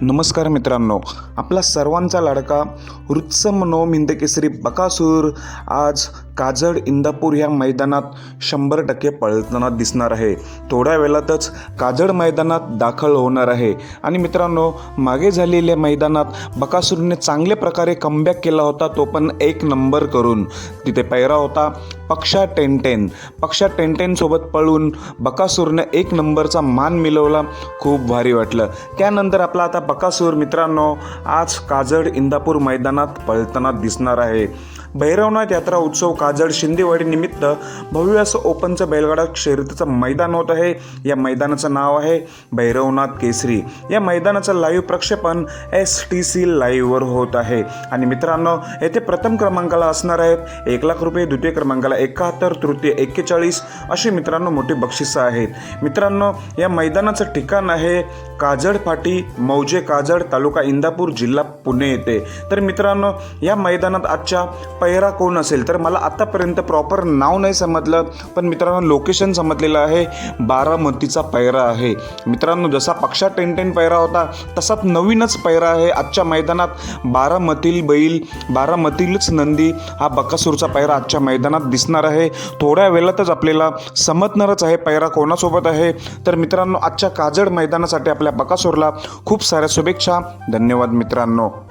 नमस्कार मित्रांनो आपला सर्वांचा लाडका रुत्सम नोम हिंदकेसरी बकासूर आज काजड इंदापूर ह्या मैदानात शंभर टक्के पळताना दिसणार आहे. थोड्या वेळातच काजड मैदानात दाखल होणार आहे. आणि मित्रांनो मागे झालेल्या मैदानात बकासूरने चांगल्या प्रकारे कमबॅक केला होता तो पण एक नंबर करून. तिथे पैरा होता पक्षा टेनटेन पक्षा टेनटेनसोबत पळून बकासूरने एक नंबरचा मान मिळवला खूप भारी वाटलं. त्यानंतर आपला आता बकासूर मित्रांनो आज काजड इंदापूर मैदानात पळताना दिसणार आहे. भैरवनाथ यात्रा उत्सव काजड शिंदेवाडी निमित्त भव्य असं ओपनचं बैलगाडा शर्यतीचं मैदान होत आहे. या मैदानाचं नाव आहे भैरवनाथ केसरी. या मैदानाचं लाईव्ह प्रक्षेपण एस टी सी लाईव्हवर होत आहे. आणि मित्रांनो येथे प्रथम क्रमांकाला असणार आहेत एक लाख रुपये द्वितीय क्रमांकाला एकाहत्तर तृतीय एक्केचाळीस अशी मित्रांनो मोठी बक्षिसं आहेत मित्रांनो या मैदानाचं ठिकाण आहे काजड फाटी मौजे काजड तालुका इंदापूर जिल्हा पुणे येथे. तर मित्रांनो या मैदानात आजच्या पैरा कोण असेल? तर मला आतापर्यंत प्रॉपर नाव नाही समजलं पण मित्रांनो लोकेशन समजलेलं आहे. बारामतीचा पैरा आहे. मित्रांनो जसा पक्षा टेन टेन पैरा होता तसाच नवीनच पैरा आहे आजच्या मैदानात. बारामतील बैल बारामतीलच नंदी हा बकासूरचा पैरा आजच्या मैदानात दिसणार आहे. थोड्या वेळातच आपल्याला समजणारच आहे पैरा कोणासोबत आहे. तर मित्रांनो आजच्या काजड मैदानासाठी आपल्या बकासूरला खूप साऱ्या शुभेच्छा. धन्यवाद मित्रांनो.